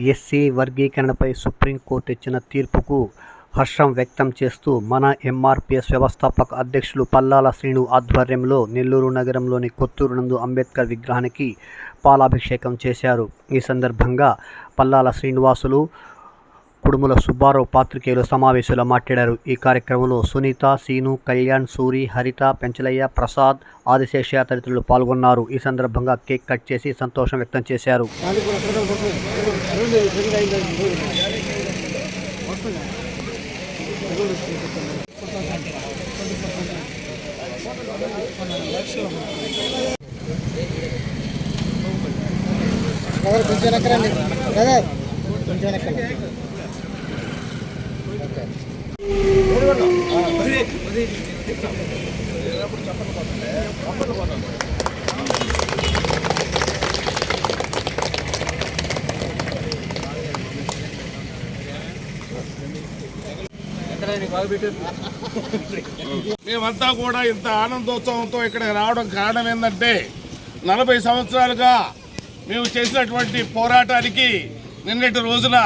SC వర్గీకరణపై supreme court ఇచ్చిన తీర్పుకు హర్షం వ్యక్తం చేస్తూ మన ఎంఆర్పిఎస్ వ్యవస్థాపక అధ్యక్షులు పల్లాల శ్రీను ఆధ్వర్యంలో నెల్లూరు నగరంలోని కొత్తూరు నందు అంబేద్కర్ విగ్రహానికి పాలాభిషేకం చేశారు. ఈ సందర్భంగా పల్లాల శ్రీనివాసులు కుడుముల సుబ్బారావు పాత్రికేయులు సమావేశంలో మాట్లాడారు. ఈ కార్యక్రమంలో సునీత సీను కళ్యాణ్ సూరి హరిత పెంచలయ్య ప్రసాద్ ఆదిశేష తదితరులు పాల్గొన్నారు. ఈ సందర్భంగా కేక్ కట్ చేసి సంతోషం వ్యక్తం చేశారు. కొంచెం వెనక్కరండి కొంచెం వెనక్కండి మేమంతా కూడా ఇంత ఆనందోత్సవంతో ఇక్కడ రావడం కారణం ఏంటంటే నలభై సంవత్సరాలుగా మేము చేసినటువంటి పోరాటానికి నిన్నటి రోజున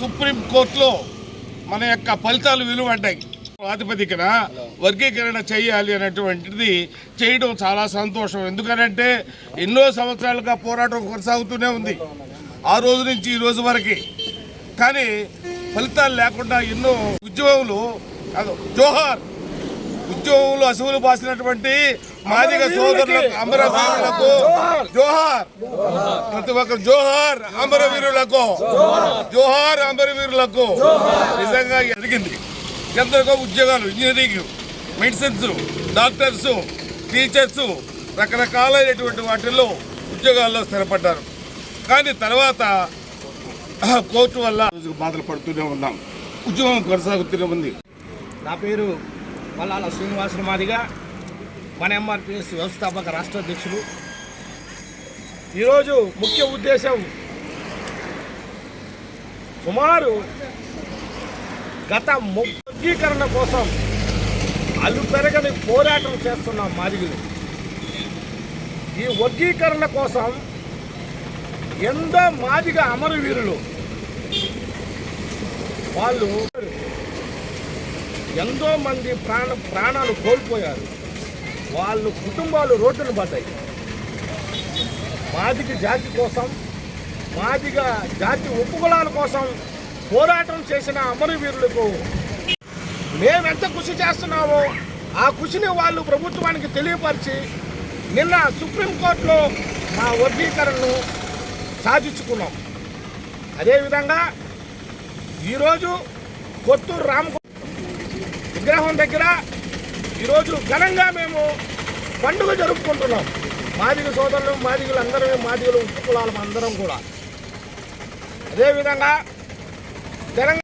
సుప్రీంకోర్టులో మన యొక్క ఫలితాలు విలువడ్డాయి. ప్రాతిపదికన వర్గీకరణ చేయాలి అనేటువంటిది చేయడం చాలా సంతోషం. ఎందుకనంటే ఎన్నో సంవత్సరాలుగా పోరాటం కొనసాగుతూనే ఉంది. ఆ రోజు నుంచి ఈ రోజు వరకు. కానీ ఫలితాలు లేకుండా ఎన్నో ఉద్యమములు కాదు, జోహార్ ఉద్యోగులు అసువులు బాసినటువంటి మాదిగ సోదరులకు అమరవీరులకు జోహార్. ప్రతి ఒక్కరు జోహార్ అమరవీరులకు. జోహార్. అమరవీరులకు. నిజంగా జరిగింది. ఎందరికో ఉద్యోగాలు ఇంజనీరింగ్ మెడిసిన్స్ డాక్టర్స్ టీచర్స్ రకరకాలైనటువంటి వాటిల్లో ఉద్యోగాల్లో స్థిరపడ్డారు. కానీ తర్వాత కోర్టు వల్ల బాధలు పడుతూనే ఉన్నాం. ఉద్యోగం కొనసాగుతూనే ఉంది. నా పేరు పల్లాల శ్రీనివాసులు మాదిగా మన ఎంఆర్పిఎస్ వ్యవస్థాపక రాష్ట్ర అధ్యక్షులు ఈరోజు ముఖ్య ఉద్దేశం సుమారు గత వర్గీకరణ కోసం అల్లు పెరగని పోరాటం చేస్తున్న మాదిగులు. ఈ వర్గీకరణ కోసం ఎంతో మాదిగ అమరవీరులు వాళ్ళు ఎంతో మంది ప్రాణ ప్రాణాలు కోల్పోయారు. వాళ్ళు కుటుంబాలు రోడ్డున పడ్డాయి. మాదిగ జాతి కోసం మాదిగ జాతి ఉపకులాల కోసం పోరాటం చేసిన అమరవీరులకు మేమెంత కృషి చేస్తున్నామో ఆ కృషిని వాళ్ళు ప్రభుత్వానికి తెలియపరిచి నిన్న సుప్రీంకోర్టులో మా వర్గీకరణను సాధించుకున్నాం. అదేవిధంగా ఈరోజు కొత్తూరు రామ విగ్రహం దగ్గర ఈరోజు ఘనంగా మేము పండుగ జరుపుకుంటున్నాం. మాదిగ సోదరులు మాదిగలు అందరూ మాదిగలు ఉప్పు కులాలం అందరం కూడా. అదేవిధంగా తెలంగాణ